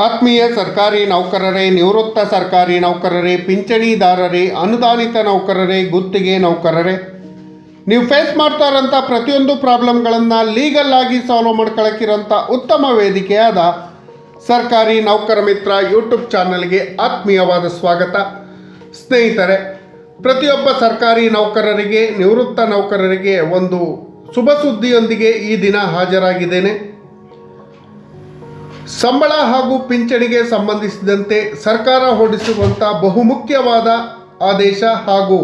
ಆತ್ಮೀಯ ಸರ್ಕಾರಿ ನೌಕರರೇ, ನಿವೃತ್ತ ಸರ್ಕಾರಿ ನೌಕರರೇ, ಪಿಂಚಣಿದಾರರೇ, ಅನುದಾನಿತ ನೌಕರರೇ, ಗುತ್ತಿಗೆ ನೌಕರರೇ. ನೀವು ಫೇಸ್ ಮಾಡ್ತಾ ಇರೋಂಥ ಪ್ರತಿಯೊಂದು ಪ್ರಾಬ್ಲಮ್ಗಳನ್ನು ಲೀಗಲ್ ಆಗಿ ಸಾಲ್ವ್ ಮಾಡ್ಕೊಳಕ್ಕಿರೋಂಥ ಉತ್ತಮ ವೇದಿಕೆಯಾದ ಸರ್ಕಾರಿ ನೌಕರ ಮಿತ್ರ ಯೂಟ್ಯೂಬ್ ಚಾನಲ್ಗೆ ಆತ್ಮೀಯವಾದ ಸ್ವಾಗತ. ಸ್ನೇಹಿತರೆ, ಪ್ರತಿಯೊಬ್ಬ ಸರ್ಕಾರಿ ನೌಕರರಿಗೆ, ನಿವೃತ್ತ ನೌಕರರಿಗೆ ಒಂದು ಶುಭ ಸುದ್ದಿಯೊಂದಿಗೆ ಈ ದಿನ ಹಾಜರಾಗಿದ್ದೇನೆ. ಸಂಬಳ ಹಾಗೂ ಪಿಂಚಣಿಗೆ ಸಂಬಂಧಿಸಿದಂತೆ ಸರ್ಕಾರ ಹೊರಡಿಸುವಂಥ ಬಹುಮುಖ್ಯವಾದ ಆದೇಶ ಹಾಗೂ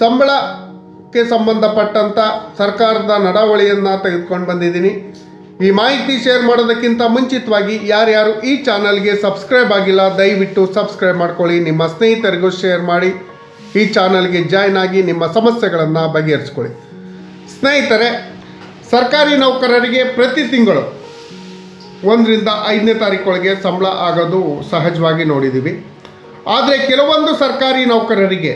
ಸಂಬಳಕ್ಕೆ ಸಂಬಂಧಪಟ್ಟಂಥ ಸರ್ಕಾರದ ನಡಾವಳಿಯನ್ನು ತೆಗೆದುಕೊಂಡು ಬಂದಿದ್ದೀನಿ. ಈ ಮಾಹಿತಿ ಶೇರ್ ಮಾಡೋದಕ್ಕಿಂತ ಮುಂಚಿತವಾಗಿ ಯಾರ್ಯಾರು ಈ ಚಾನಲ್ಗೆ ಸಬ್ಸ್ಕ್ರೈಬ್ ಆಗಿಲ್ಲ, ದಯವಿಟ್ಟು ಸಬ್ಸ್ಕ್ರೈಬ್ ಮಾಡ್ಕೊಳ್ಳಿ. ನಿಮ್ಮ ಸ್ನೇಹಿತರಿಗೂ ಶೇರ್ ಮಾಡಿ. ಈ ಚಾನಲ್ಗೆ ಜಾಯ್ನ್ ಆಗಿ ನಿಮ್ಮ ಸಮಸ್ಯೆಗಳನ್ನು ಬಗೆಹರಿಸ್ಕೊಳ್ಳಿ. ಸ್ನೇಹಿತರೆ, ಸರ್ಕಾರಿ ನೌಕರರಿಗೆ ಪ್ರತಿ ತಿಂಗಳು ಒಂದರಿಂದ ಐದನೇ ತಾರೀಕೊಳಗೆ ಸಂಬಳ ಆಗೋದು ಸಹಜವಾಗಿ ನೋಡಿದ್ದೀವಿ. ಆದರೆ ಕೆಲವೊಂದು ಸರ್ಕಾರಿ ನೌಕರರಿಗೆ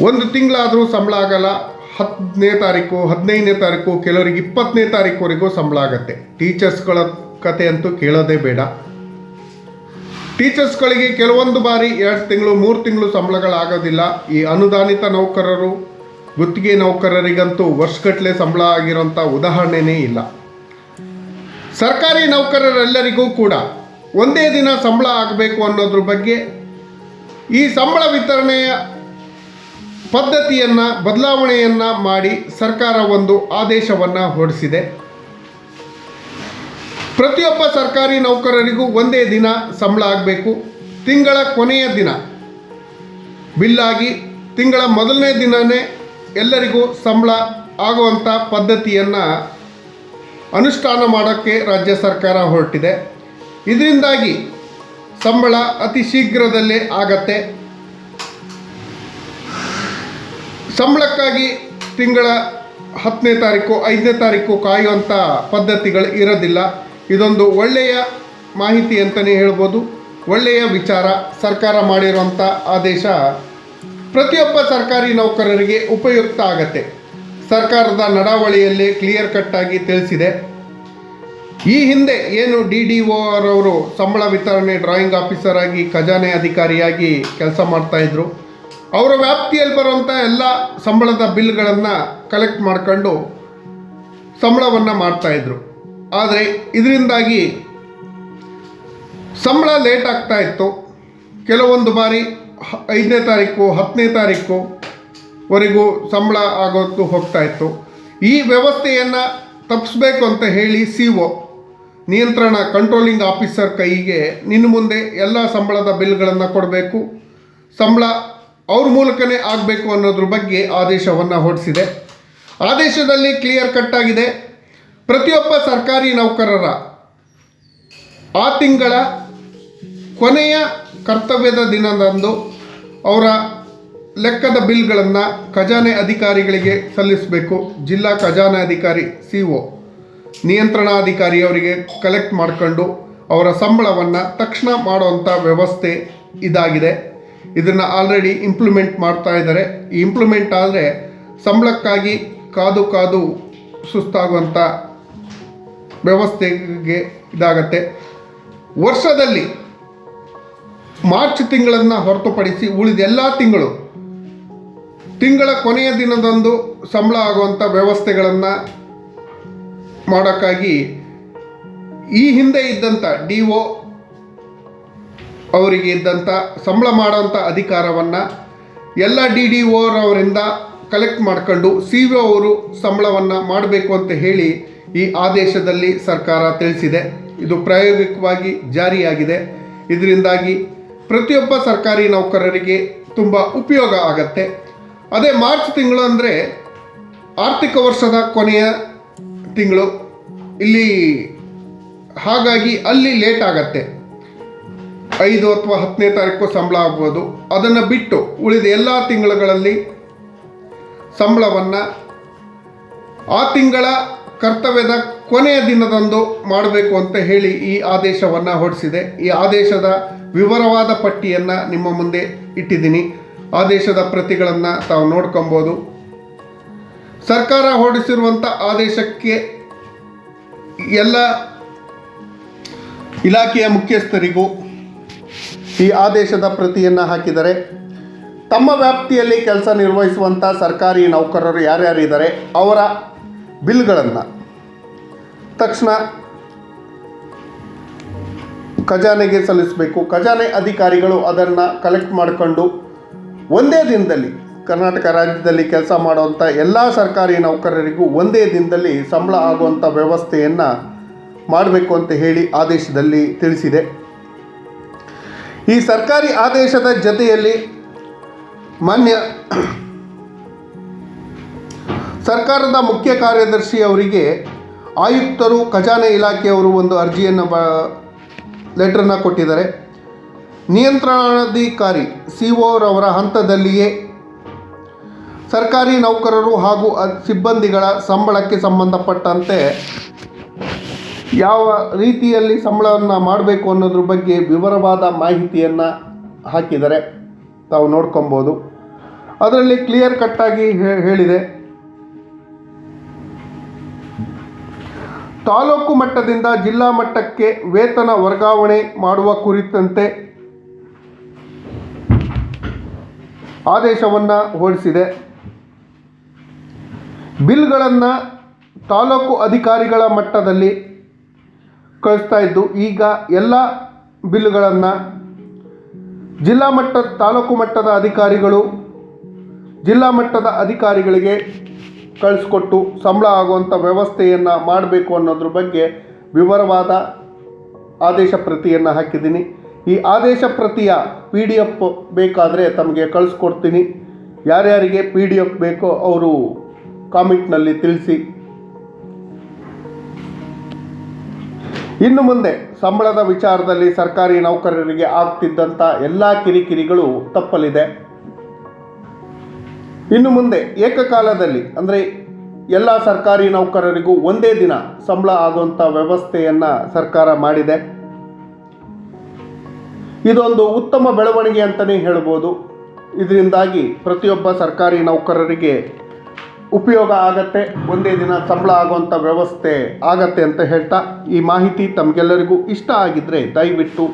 ಒಂದು ತಿಂಗಳಾದರೂ ಸಂಬಳ ಆಗಲ್ಲ, ಹತ್ತನೇ ತಾರೀಕು, ಹದಿನೈದನೇ ತಾರೀಕು, ಕೆಲವರಿಗೆ ಇಪ್ಪತ್ತನೇ ತಾರೀಕುವರೆಗೂ ಸಂಬಳ ಆಗುತ್ತೆ. ಟೀಚರ್ಸ್ಗಳ ಕತೆ ಅಂತೂ ಕೇಳೋದೇ ಬೇಡ. ಟೀಚರ್ಸ್ಗಳಿಗೆ ಕೆಲವೊಂದು ಬಾರಿ ಎರಡು ತಿಂಗಳು, ಮೂರು ತಿಂಗಳು ಸಂಬಳಗಳಾಗೋದಿಲ್ಲ. ಈ ಅನುದಾನಿತ ನೌಕರರು, ಗುತ್ತಿಗೆ ನೌಕರರಿಗಂತೂ ವರ್ಷಗಟ್ಟಲೆ ಸಂಬಳ ಆಗಿರೋಂಥ ಉದಾಹರಣೆನೇ ಇಲ್ಲ. ಸರ್ಕಾರಿ ನೌಕರರೆಲ್ಲರಿಗೂ ಕೂಡ ಒಂದೇ ದಿನ ಸಂಬಳ ಆಗಬೇಕು ಅನ್ನೋದ್ರ ಬಗ್ಗೆ ಈ ಸಂಬಳ ವಿತರಣೆಯ ಪದ್ಧತಿಯನ್ನು, ಬದಲಾವಣೆಯನ್ನು ಮಾಡಿ ಸರ್ಕಾರ ಒಂದು ಆದೇಶವನ್ನು ಹೊರಡಿಸಿದೆ. ಪ್ರತಿಯೊಬ್ಬ ಸರ್ಕಾರಿ ನೌಕರರಿಗೂ ಒಂದೇ ದಿನ ಸಂಬಳ ಆಗಬೇಕು. ತಿಂಗಳ ಕೊನೆಯ ದಿನ ಬಿಲ್ಲಾಗಿ ತಿಂಗಳ ಮೊದಲನೇ ದಿನವೇ ಎಲ್ಲರಿಗೂ ಸಂಬಳ ಆಗುವಂಥ ಪದ್ಧತಿಯನ್ನು ಅನುಷ್ಠಾನ ಮಾಡೋಕ್ಕೆ ರಾಜ್ಯ ಸರ್ಕಾರ ಹೊರಟಿದೆ. ಇದರಿಂದಾಗಿ ಸಂಬಳ ಅತಿ ಶೀಘ್ರದಲ್ಲೇ ಆಗತ್ತೆ. ಸಂಬಳಕ್ಕಾಗಿ ತಿಂಗಳ ಹತ್ತನೇ ತಾರೀಕು, ಐದನೇ ತಾರೀಕು ಕಾಯುವಂಥ ಪದ್ಧತಿಗಳು ಇರೋದಿಲ್ಲ. ಇದೊಂದು ಒಳ್ಳೆಯ ಮಾಹಿತಿ ಅಂತಲೇ ಹೇಳ್ಬೋದು. ಒಳ್ಳೆಯ ವಿಚಾರ ಸರ್ಕಾರ ಮಾಡಿರುವಂಥ ಆದೇಶ ಪ್ರತಿಯೊಬ್ಬ ಸರ್ಕಾರಿ ನೌಕರರಿಗೆ ಉಪಯುಕ್ತ ಆಗತ್ತೆ. ಸರ್ಕಾರದ ನಡಾವಳಿಯಲ್ಲಿ ಕ್ಲಿಯರ್ ಕಟ್ಟಾಗಿ ತಿಳಿಸಿದೆ. ಈ ಹಿಂದೆ ಏನು ಡಿ ಡಿ ಒ ಅವರು ಸಂಬಳ ವಿತರಣೆ ಡ್ರಾಯಿಂಗ್ ಆಫೀಸರ್ ಆಗಿ ಖಜಾನೆ ಅಧಿಕಾರಿಯಾಗಿ ಕೆಲಸ ಮಾಡ್ತಾಯಿದ್ರು ಅವರ ವ್ಯಾಪ್ತಿಯಲ್ಲಿ ಬರುವಂಥ ಎಲ್ಲ ಸಂಬಳದ ಬಿಲ್ಗಳನ್ನು ಕಲೆಕ್ಟ್ ಮಾಡ್ಕೊಂಡು ಸಂಬಳವನ್ನು ಮಾಡ್ತಾಯಿದ್ರು ಆದರೆ ಇದರಿಂದಾಗಿ ಸಂಬಳ ಲೇಟ್ ಆಗ್ತಾ ಇತ್ತು. ಕೆಲವೊಂದು ಬಾರಿ ಐದನೇ ತಾರೀಕು, ಹತ್ತನೇ ತಾರೀಕು ವರೆಗೂ ಸಂಬಳ ಆಗೋದು ಹೋಗ್ತಾ ಇತ್ತು. ಈ ವ್ಯವಸ್ಥೆಯನ್ನು ತಪ್ಪಿಸ್ಬೇಕು ಅಂತ ಹೇಳಿ ಸಿ ಒ, ನಿಯಂತ್ರಣ ಕಂಟ್ರೋಲಿಂಗ್ ಆಫೀಸರ್ ಕೈಗೆ ನಿನ್ನ ಮುಂದೆ ಎಲ್ಲ ಸಂಬಳದ ಬಿಲ್ಗಳನ್ನು ಕೊಡಬೇಕು. ಸಂಬಳ ಅವ್ರ ಮೂಲಕನೇ ಆಗಬೇಕು ಅನ್ನೋದ್ರ ಬಗ್ಗೆ ಆದೇಶವನ್ನು ಹೊರಡಿಸಿದೆ ಆದೇಶದಲ್ಲಿ ಕ್ಲಿಯರ್ ಕಟ್ ಆಗಿದೆ. ಪ್ರತಿಯೊಬ್ಬ ಸರ್ಕಾರಿ ನೌಕರರ ಆ ತಿಂಗಳ ಕೊನೆಯ ಕರ್ತವ್ಯದ ದಿನದಂದು ಅವರ ಲೆಕ್ಕದ ಬಿಲ್ಗಳನ್ನು ಖಜಾನೆ ಅಧಿಕಾರಿಗಳಿಗೆ ಸಲ್ಲಿಸಬೇಕು. ಜಿಲ್ಲಾ ಖಜಾನೆ ಅಧಿಕಾರಿ, ಸಿ ಒ. ನಿಯಂತ್ರಣಾಧಿಕಾರಿ ಅವರಿಗೆ ಕಲೆಕ್ಟ್ ಮಾಡ್ಕೊಂಡು ಅವರ ಸಂಬಳವನ್ನು ತಕ್ಷಣ ಮಾಡುವಂಥ ವ್ಯವಸ್ಥೆ ಇದಾಗಿದೆ. ಇದನ್ನು ಆಲ್ರೆಡಿ ಇಂಪ್ಲಿಮೆಂಟ್ ಮಾಡ್ತಾ ಇದ್ದಾರೆ ಈ ಇಂಪ್ಲಿಮೆಂಟ್ ಆದರೆ ಸಂಬಳಕ್ಕಾಗಿ ಕಾದು ಕಾದು ಸುಸ್ತಾಗುವಂಥ ವ್ಯವಸ್ಥೆಗೆ ಇದಾಗತ್ತೆ. ವರ್ಷದಲ್ಲಿ ಮಾರ್ಚ್ ತಿಂಗಳನ್ನು ಹೊರತುಪಡಿಸಿ ಉಳಿದ ಎಲ್ಲ ತಿಂಗಳು ತಿಂಗಳ ಕೊನೆಯ ದಿನದಂದು ಸಂಬಳ ಆಗುವಂಥ ವ್ಯವಸ್ಥೆಗಳನ್ನು ಮಾಡೋಕ್ಕಾಗಿ ಈ ಹಿಂದೆ ಇದ್ದಂಥ ಡಿ ಒ ಅವರಿಗೆ ಇದ್ದಂಥ ಸಂಬಳ ಮಾಡೋಂಥ ಅಧಿಕಾರವನ್ನು ಎಲ್ಲ ಡಿ ಡಿ ಅವರಿಂದ ಕಲೆಕ್ಟ್ ಮಾಡ್ಕೊಂಡು ಸಿ ಒ ಅವರು ಸಂಬಳವನ್ನು ಮಾಡಬೇಕು ಅಂತ ಹೇಳಿ ಈ ಆದೇಶದಲ್ಲಿ ಸರ್ಕಾರ ತಿಳಿಸಿದೆ. ಇದು ಪ್ರಾಯೋಗಿಕವಾಗಿ ಜಾರಿಯಾಗಿದೆ. ಇದರಿಂದಾಗಿ ಪ್ರತಿಯೊಬ್ಬ ಸರ್ಕಾರಿ ನೌಕರರಿಗೆ ತುಂಬ ಉಪಯೋಗ ಆಗತ್ತೆ. ಅದೇ ಮಾರ್ಚ್ ತಿಂಗಳು ಅಂದರೆ ಆರ್ಥಿಕ ವರ್ಷದ ಕೊನೆಯ ತಿಂಗಳು. ಇಲ್ಲಿ ಹಾಗಾಗಿ ಅಲ್ಲಿ ಲೇಟ್ ಆಗತ್ತೆ. ಐದು ಅಥವಾ ಹತ್ತನೇ ತಾರೀಕು ಸಂಬಳ ಆಗ್ಬೋದು. ಅದನ್ನು ಬಿಟ್ಟು ಉಳಿದ ಎಲ್ಲ ತಿಂಗಳುಗಳಲ್ಲಿ ಸಂಬಳವನ್ನು ಆ ತಿಂಗಳ ಕರ್ತವ್ಯದ ಕೊನೆಯ ದಿನದಂದು ಮಾಡಬೇಕು ಅಂತ ಹೇಳಿ ಈ ಆದೇಶವನ್ನು ಹೊರಡಿಸಿದೆ. ಈ ಆದೇಶದ ವಿವರವಾದ ಪಟ್ಟಿಯನ್ನು ನಿಮ್ಮ ಮುಂದೆ ಇಟ್ಟಿದ್ದೀನಿ. ಆದೇಶದ ಪ್ರತಿಗಳನ್ನು ತಾವು ನೋಡ್ಕೊಬೋದು. ಸರ್ಕಾರ ಹೊರಡಿಸಿರುವಂಥ ಆದೇಶಕ್ಕೆ ಎಲ್ಲ ಇಲಾಖೆಯ ಮುಖ್ಯಸ್ಥರಿಗೂ ಈ ಆದೇಶದ ಪ್ರತಿಯನ್ನು ಹಾಕಿದರೆ ತಮ್ಮ ವ್ಯಾಪ್ತಿಯಲ್ಲಿ ಕೆಲಸ ನಿರ್ವಹಿಸುವಂಥ ಸರ್ಕಾರಿ ನೌಕರರು ಯಾರ್ಯಾರಿದ್ದಾರೆ ಅವರ ಬಿಲ್ಗಳನ್ನು ತಕ್ಷಣ ಖಜಾನೆಗೆ ಸಲ್ಲಿಸಬೇಕು. ಖಜಾನೆ ಅಧಿಕಾರಿಗಳು ಅದನ್ನು ಕಲೆಕ್ಟ್ ಮಾಡಿಕೊಂಡು ಒಂದೇ ದಿನದಲ್ಲಿ ಕರ್ನಾಟಕ ರಾಜ್ಯದಲ್ಲಿ ಕೆಲಸ ಮಾಡುವಂಥ ಎಲ್ಲ ಸರ್ಕಾರಿ ನೌಕರರಿಗೂ ಒಂದೇ ದಿನದಲ್ಲಿ ಸಂಬಳ ಆಗುವಂಥ ವ್ಯವಸ್ಥೆಯನ್ನು ಮಾಡಬೇಕು ಅಂತ ಹೇಳಿ ಆದೇಶದಲ್ಲಿ ತಿಳಿಸಿದೆ. ಈ ಸರ್ಕಾರಿ ಆದೇಶದ ಜೊತೆಯಲ್ಲಿ ಮಾನ್ಯ ಸರ್ಕಾರದ ಮುಖ್ಯ ಕಾರ್ಯದರ್ಶಿ ಅವರಿಗೆ ಆಯುಕ್ತರು ಖಜಾನೆ ಇಲಾಖೆಯವರು ಒಂದು ಅರ್ಜಿಯನ್ನು ಬ ಲೆಟ್ರನ್ನು ಕೊಟ್ಟಿದ್ದಾರೆ. ನಿಯಂತ್ರಣಾಧಿಕಾರಿ ಸಿ ರವರ ಹಂತದಲ್ಲಿಯೇ ಸರ್ಕಾರಿ ನೌಕರರು ಹಾಗೂ ಸಿಬ್ಬಂದಿಗಳ ಸಂಬಳಕ್ಕೆ ಸಂಬಂಧಪಟ್ಟಂತೆ ಯಾವ ರೀತಿಯಲ್ಲಿ ಸಂಬಳವನ್ನು ಮಾಡಬೇಕು ಅನ್ನೋದ್ರ ಬಗ್ಗೆ ವಿವರವಾದ ಮಾಹಿತಿಯನ್ನು ಹಾಕಿದರೆ ತಾವು ನೋಡ್ಕೊಬೋದು. ಅದರಲ್ಲಿ ಕ್ಲಿಯರ್ ಕಟ್ಟಾಗಿ ಹೇಳಿದೆ. ತಾಲೂಕು ಮಟ್ಟದಿಂದ ಜಿಲ್ಲಾ ಮಟ್ಟಕ್ಕೆ ವೇತನ ವರ್ಗಾವಣೆ ಮಾಡುವ ಕುರಿತಂತೆ ಆದೇಶವನ್ನು ಹೊರಡಿಸಿದೆ. ಬಿಲ್ಗಳನ್ನು ತಾಲೂಕು ಅಧಿಕಾರಿಗಳ ಮಟ್ಟದಲ್ಲಿ ಕಳಿಸ್ತಾ ಇದ್ದು, ಈಗ ಎಲ್ಲ ಬಿಲ್ಗಳನ್ನು ಜಿಲ್ಲಾ ಮಟ್ಟ, ತಾಲೂಕು ಮಟ್ಟದ ಅಧಿಕಾರಿಗಳು, ಜಿಲ್ಲಾ ಮಟ್ಟದ ಅಧಿಕಾರಿಗಳಿಗೆ ಕಳಿಸ್ಕೊಟ್ಟು ಸಂಬಳ ಆಗುವಂಥ ವ್ಯವಸ್ಥೆಯನ್ನು ಮಾಡಬೇಕು ಅನ್ನೋದ್ರ ಬಗ್ಗೆ ವಿವರವಾದ ಆದೇಶ ಪ್ರತಿಯನ್ನು ಹಾಕಿದ್ದೀನಿ. ಈ ಆದೇಶ ಪ್ರತಿಯ ಪಿ ಡಿ ಎಫ್ ಬೇಕಾದರೆ ತಮಗೆ ಕಳಿಸ್ಕೊಡ್ತೀನಿ. ಯಾರ್ಯಾರಿಗೆ ಪಿ ಡಿ ಎಫ್ ಬೇಕೋ ಅವರು ಕಾಮೆಂಟ್ನಲ್ಲಿ ತಿಳಿಸಿ. ಇನ್ನು ಮುಂದೆ ಸಂಬಳದ ವಿಚಾರದಲ್ಲಿ ಸರ್ಕಾರಿ ನೌಕರರಿಗೆ ಆಗ್ತಿದ್ದಂಥ ಎಲ್ಲ ಕಿರಿಕಿರಿಗಳು ತಪ್ಪಲಿದೆ. ಇನ್ನು ಮುಂದೆ ಏಕಕಾಲದಲ್ಲಿ ಅಂದರೆ ಎಲ್ಲ ಸರ್ಕಾರಿ ನೌಕರರಿಗೂ ಒಂದೇ ದಿನ ಸಂಬಳ ಆಗುವಂಥ ವ್ಯವಸ್ಥೆಯನ್ನು ಸರ್ಕಾರ ಮಾಡಿದೆ. ಇದೊಂದು ಉತ್ತಮ ಬೆಳವಣಿಗೆ ಅಂತಲೇ ಹೇಳ್ಬೋದು. ಇದರಿಂದಾಗಿ ಪ್ರತಿಯೊಬ್ಬ ಸರ್ಕಾರಿ ನೌಕರರಿಗೆ ಉಪಯೋಗ ಆಗತ್ತೆ, ಒಂದೇ ದಿನ ಸಂಬಳ ಆಗುವಂಥ ವ್ಯವಸ್ಥೆ ಆಗತ್ತೆ ಅಂತ ಹೇಳ್ತಾ ಈ ಮಾಹಿತಿ ತಮಗೆಲ್ಲರಿಗೂ ಇಷ್ಟ ಆಗಿದ್ದರೆ ದಯವಿಟ್ಟು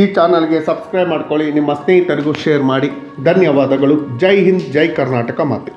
ಈ ಚಾನಲ್ಗೆ ಸಬ್ಸ್ಕ್ರೈಬ್ ಮಾಡ್ಕೊಳ್ಳಿ, ನಿಮ್ಮ ಸ್ನೇಹಿತರಿಗೂ ಶೇರ್ ಮಾಡಿ. ಧನ್ಯವಾದಗಳು. ಜೈ ಹಿಂದ್, ಜೈ ಕರ್ನಾಟಕ ಮಾತೆ.